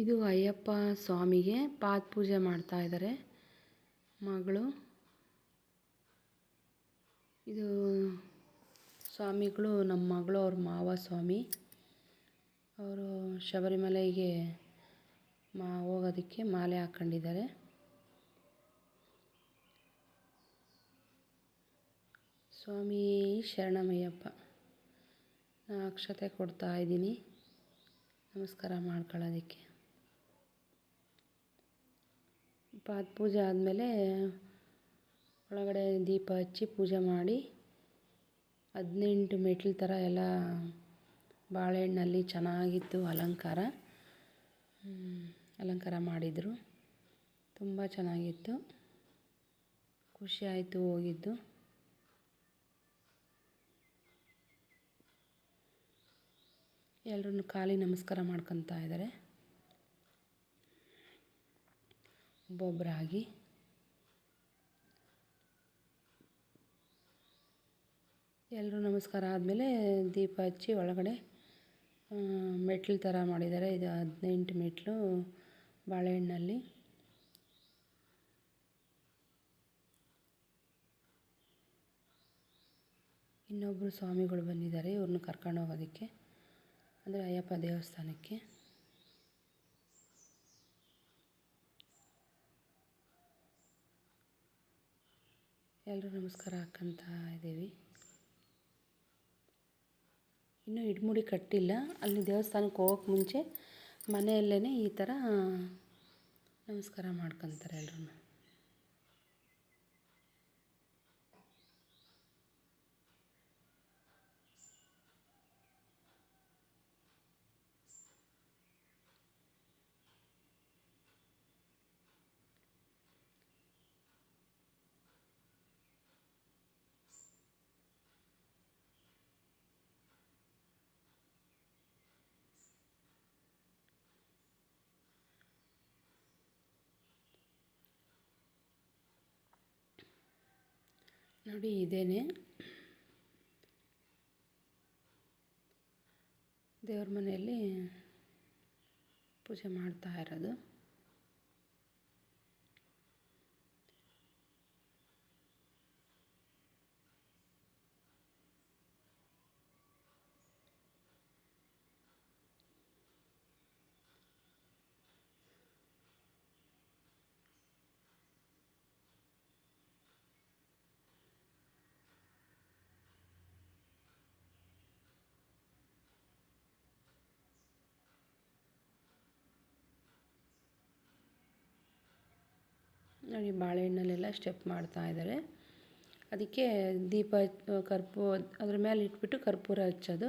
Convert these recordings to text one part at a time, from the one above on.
ಇದು ಅಯ್ಯಪ್ಪ ಸ್ವಾಮಿಗೆ ಪಾದ ಪೂಜೆ ಮಾಡ್ತಾ ಇದ್ದಾರೆ ಮಗಳು, ಇದು ಸ್ವಾಮಿಗಳು ನಮ್ಮ ಮಗಳು ಅವ್ರ ಮಾವ ಸ್ವಾಮಿ. ಅವರು ಶಬರಿಮಲೆಗೆ ಮಾ, ಹೋಗೋದಕ್ಕೆ ಮಾಲೆ ಹಾಕ್ಕೊಂಡಿದ್ದಾರೆ ಸ್ವಾಮಿ ಶರಣಮಯ್ಯಪ್ಪ, ನಾ ಅಕ್ಷತೆ ಕೊಡ್ತಾ ಇದ್ದೀನಿ. ನಮಸ್ಕಾರ ಮಾಡ್ಕೊಳ್ಳೋದಕ್ಕೆ. ಪಾದ ಪೂಜೆ ಆದಮೇಲೆ ಒಳಗಡೆ ದೀಪ ಹಚ್ಚಿ ಪೂಜೆ ಮಾಡಿ ಹದಿನೆಂಟು ಮೆಟ್ಲು ಥರ ಎಲ್ಲ ಬಾಳೆಹಣ್ಣಲ್ಲಿ ಚೆನ್ನಾಗಿತ್ತು ಅಲಂಕಾರ. ಅಲಂಕಾರ ಮಾಡಿದರು. ತುಂಬ ಚೆನ್ನಾಗಿತ್ತು. ಖುಷಿ ಆಯಿತು ಹೋಗಿದ್ದು. ಎಲ್ಲರೂ ಖಾಲಿ ನಮಸ್ಕಾರ ಮಾಡ್ಕೊತಾ ಇದ್ದಾರೆ. ಒಬ್ಬೊಬ್ಬರಾಗಿ ಎಲ್ಲರೂ ನಮಸ್ಕಾರ ಆದಮೇಲೆ ದೀಪ ಹಚ್ಚಿ ಒಳಗಡೆ ಮೆಟ್ಲು ಥರ ಮಾಡಿದ್ದಾರೆ. ಇದು ಹದಿನೆಂಟು ಮೆಟ್ಲು ಬಾಳೆಹಣ್ಣಲ್ಲಿ. ಇನ್ನೊಬ್ಬರು ಸ್ವಾಮಿಗಳು ಬಂದಿದ್ದಾರೆ, ಇವ್ರನ್ನ ಕರ್ಕೊಂಡು ಹೋಗೋದಕ್ಕೆ. ಅಂದರೆ ಅಯ್ಯಪ್ಪ ದೇವಸ್ಥಾನಕ್ಕೆ. ಎಲ್ಲರೂ ನಮಸ್ಕಾರ ಹಾಕ್ಕೊಂತ ಇದ್ದೀವಿ. ಇನ್ನೂ ಇಡ್ಮುಡಿ ಕಟ್ಟಿಲ್ಲ. ಅಲ್ಲಿ ದೇವಸ್ಥಾನಕ್ಕೆ ಹೋಗೋಕ್ಕೆ ಮುಂಚೆ ಮನೆಯಲ್ಲೇ ಈ ಥರ ನಮಸ್ಕಾರ ಮಾಡ್ಕೊತಾರೆ ಎಲ್ಲರೂ ನೋಡಿ ಇದೇನೆ. ದೇವ್ರ ಮನೆಯಲ್ಲಿ ಪೂಜೆ ಮಾಡ್ತಾ ಇರೋದು. ನೋಡಿ, ಬಾಳೆಹಣ್ಣಲ್ಲೆಲ್ಲ ಸ್ಟೆಪ್ ಮಾಡ್ತಾ ಇದ್ದಾರೆ. ಅದಕ್ಕೆ ದೀಪ, ಕರ್ಪೂ, ಅದ್ರ ಮೇಲೆ ಇಟ್ಬಿಟ್ಟು ಕರ್ಪೂರ ಹಚ್ಚೋದು.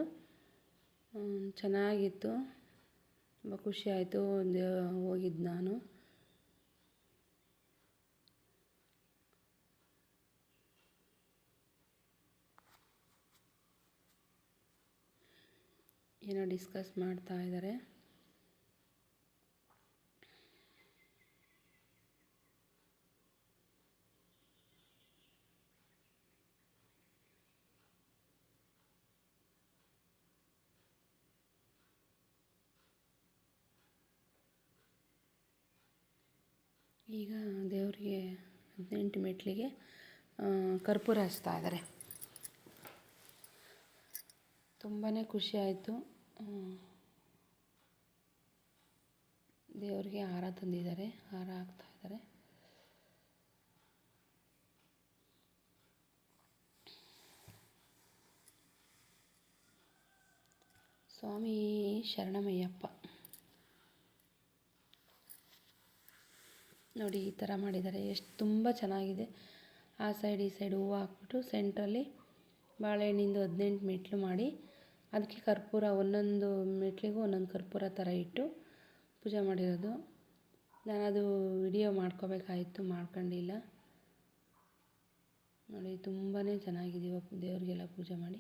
ಚೆನ್ನಾಗಿತ್ತು. ತುಂಬ ಖುಷಿ ಆಯಿತು. ಒಂದು, ಹೋಗಿದ್ದು ನಾನು. ಏನೋ ಡಿಸ್ಕಸ್ ಮಾಡ್ತಾ ಇದ್ದಾರೆ. ಈಗ ದೇವರಿಗೆ ಹದಿನೆಂಟು ಮೆಟ್ಲಿಗೆ ಕರ್ಪೂರ ಹಚ್ತಾ ಇದ್ದಾರೆ ತುಂಬಾ ಖುಷಿ ಆಯಿತು. ದೇವರಿಗೆ ಹಾರ ತಂದಿದ್ದಾರೆ. ಹಾರ ಹಾಕ್ತಾ ಇದ್ದಾರೆ ಸ್ವಾಮಿ ಶರಣಮಯ್ಯಪ್ಪ. ನೋಡಿ ಈ ಥರ ಮಾಡಿದ್ದಾರೆ. ಎಷ್ಟು ತುಂಬ ಚೆನ್ನಾಗಿದೆ. ಆ ಸೈಡ್, ಈ ಸೈಡ್ ಹೂವು ಹಾಕ್ಬಿಟ್ಟು ಸೆಂಟ್ರಲ್ಲಿ ಬಾಳೆಹಣ್ಣಿಂದು ಹದಿನೆಂಟು ಮೆಟ್ಲು ಮಾಡಿ ಅದಕ್ಕೆ ಕರ್ಪೂರ ಒಂದೊಂದು ಮೆಟ್ಲಿಗೂ ಒಂದೊಂದು ಕರ್ಪೂರ ಥರ ಇಟ್ಟು ಪೂಜೆ ಮಾಡಿರೋದು. ನಾನದು ವಿಡಿಯೋ ಮಾಡ್ಕೋಬೇಕಾಯಿತು, ಮಾಡ್ಕೊಂಡಿಲ್ಲ. ನೋಡಿ ತುಂಬಾ ಚೆನ್ನಾಗಿದೆ ದೇವ್ರಿಗೆಲ್ಲ ಪೂಜೆ ಮಾಡಿ.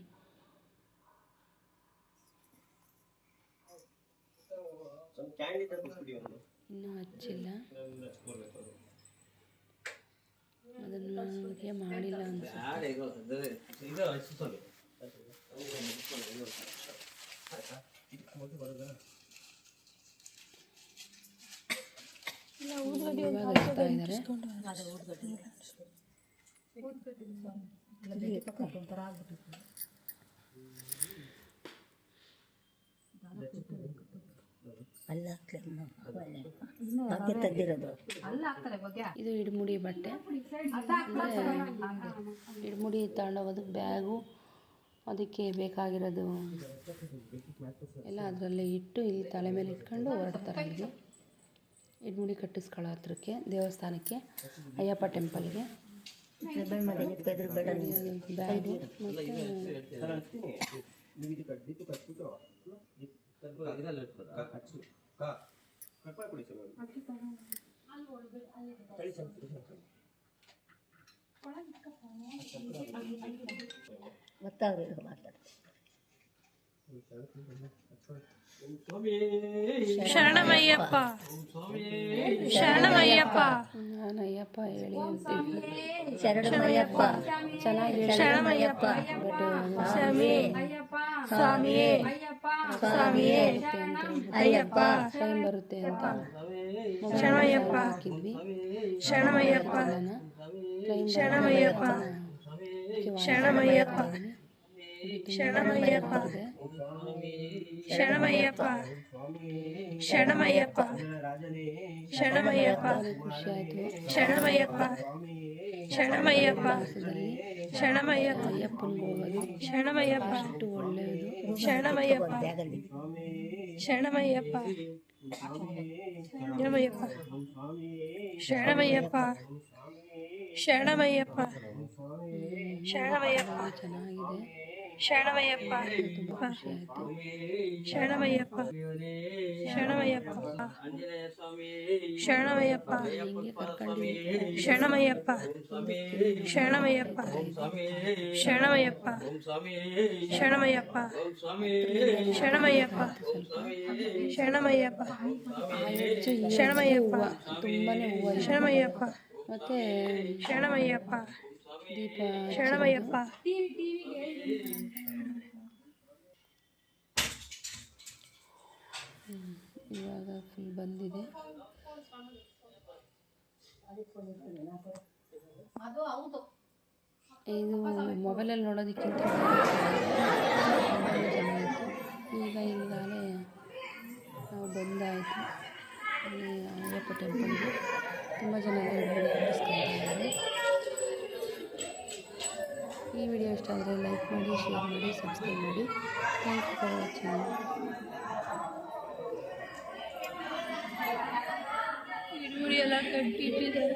ಇನ್ನೂ ಹಚ್ಚಿಲ್ಲ. ಅದನ್ನು ನನಗೆ ಮಾಡಿಲ್ಲ ಇವಾಗ ಇದ್ದಾರೆ ಅಲ್ಲ ತೆಗ್ದಿರೋದು ಇದು ಇಡ್ಮುಡಿ ಬಟ್ಟೆ. ಇಡ್ಮುಡಿ ತಗೊಂಡೋಗೋದು ಬ್ಯಾಗು ಅದಕ್ಕೆ ಬೇಕಾಗಿರೋದು ಎಲ್ಲ ಅದರಲ್ಲಿ ಇಟ್ಟು ಇಲ್ಲಿ ತಲೆ ಮೇಲೆ ಇಟ್ಕೊಂಡು ಹೊರಡ್ತಾರೆ ಇಲ್ಲಿ. ಇಡ್ಮುಡಿ ಕಟ್ಟಿಸ್ಕೊಳ್ಳೋ ಹತ್ರಕ್ಕೆ ದೇವಸ್ಥಾನಕ್ಕೆ ಅಯ್ಯಪ್ಪ ಟೆಂಪಲ್ಗೆ. ಬ್ಯಾಗು ಮತ್ತು ಗೊತ್ತಾಗ್ಲಿಲ್ಲ ಶರಣಮಯ್ಯಪ್ಪ ಶರಣಮಯ್ಯಪ್ಪ ಅಯ್ಯಪ್ಪ ಹೇಳಿ ಶರಣಮಯ್ಯಪ್ಪ ಚೆನ್ನಾಗಿ ಶರಣಮಯ್ಯಪ್ಪ ಸ್ವಾಮಿಯೇ ಸ್ವಾಮಿಯೇ ಸ್ವಾಮಿಯೇ ಸ್ವಾಮಿಯೇ ಅಯ್ಯಪ್ಪ ಟೈಮ್ ಬರುತ್ತೆ ಅಂತ ಶರಣಮಯ್ಯಪ್ಪ ಹಾಕಿದ್ವಿ ಶರಣಮಯ್ಯಪ್ಪ ಕ್ಲೈಮ್ ಶರಣಮಯ್ಯಪ್ಪ ಶರಣಮಯ್ಯಪ್ಪ ಶರಣಮಯ್ಯಪ್ಪ ಶರಣಮಯ್ಯಪ್ಪ ಶರಣಮಯ್ಯಪ್ಪ ಶರಣಮಯ್ಯಪ್ಪ ಖುಷಿ ಆಯಿತು ಶರಣಮಯ್ಯಪ್ಪ ಶರಣಮಯ್ಯಪ್ಪ ಶರಣಮಯ್ಯಪ್ಪ ಅಯ್ಯಪ್ಪನಿಗೆ ಹೋಗೋದು ಶರಣಮಯ್ಯಪ್ಪ ಅಷ್ಟು ಒಳ್ಳೆಯದು ಶರಣಮಯ್ಯಪ್ಪ. ಶರಣಮಯ್ಯಪ್ಪ. ಶರಣಮಯ್ಯಪ್ಪ. ಶರಣಮಯ್ಯಪ್ಪ. ಶರಣಮಯ್ಯಪ್ಪ. ಶರಣಮಯ್ಯಪ್ಪ. ಚೆನ್ನಾಗಿದೆ ಶರಣಮಯ್ಯಪ್ಪ ಶರಣಮಯ್ಯಪ್ಪ ಶರಣಮಯ್ಯಪ್ಪ ಶರಣಮಯ್ಯಪ್ಪ ಶರಣಮಯ್ಯಪ್ಪ ಶರಣಮಯ್ಯಪ್ಪ ಶರಣಮಯ್ಯಪ್ಪ ಶರಣಮಯ್ಯಪ್ಪ ಶರಣಮಯ್ಯಪ್ಪ ಶರಣಮಯ್ಯಪ್ಪ ಶರಣಮಯ್ಯಪ್ಪ. ಶರಣಮಯ್ಯಪ್ಪ ಮತ್ತೆ ಶರಣಮಯ್ಯಪ್ಪ ದೀಪ ಶರಣಮಯ್ಯಪ್ಪ. ಇವಾಗ ಫುಲ್ ಬಂದಿದೆ. ಇದು ಮೊಬೈಲಲ್ಲಿ ನೋಡೋದಕ್ಕಿಂತ ಚೆನ್ನಾಗಿತ್ತು ಈಗ ಈಗಾಗಲೇ ನಾವು ಬಂದಾಯಿತು. ಅಲ್ಲಿ ಅಯ್ಯಪ್ಪ ಟೆಂಪಲ್ಗೆ ತುಂಬ ಜನ ಇದ್ದಾರೆ. ಈ ವಿಡಿಯೋ ಇಷ್ಟ ಆದರೆ ಲೈಕ್ ಮಾಡಿ, ಶೇರ್ ಮಾಡಿ, ಸಬ್ಸ್ಕ್ರೈಬ್ ಮಾಡಿ. ಥ್ಯಾಂಕ್ ಯು ಫಾರ್ ವಾಚಿಂಗ್ ಎಲ್ಲ ಕಟ್ಟಿಟ್ಟಿದ್ದಾರೆ.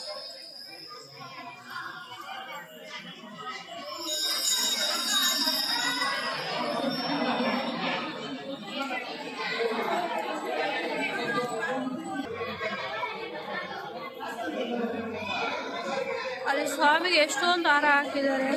ಸ್ವಾಮಿಗೆ ಎಷ್ಟೊಂದು ಹಾರ ಹಾಕಿದ್ದಾರೆ.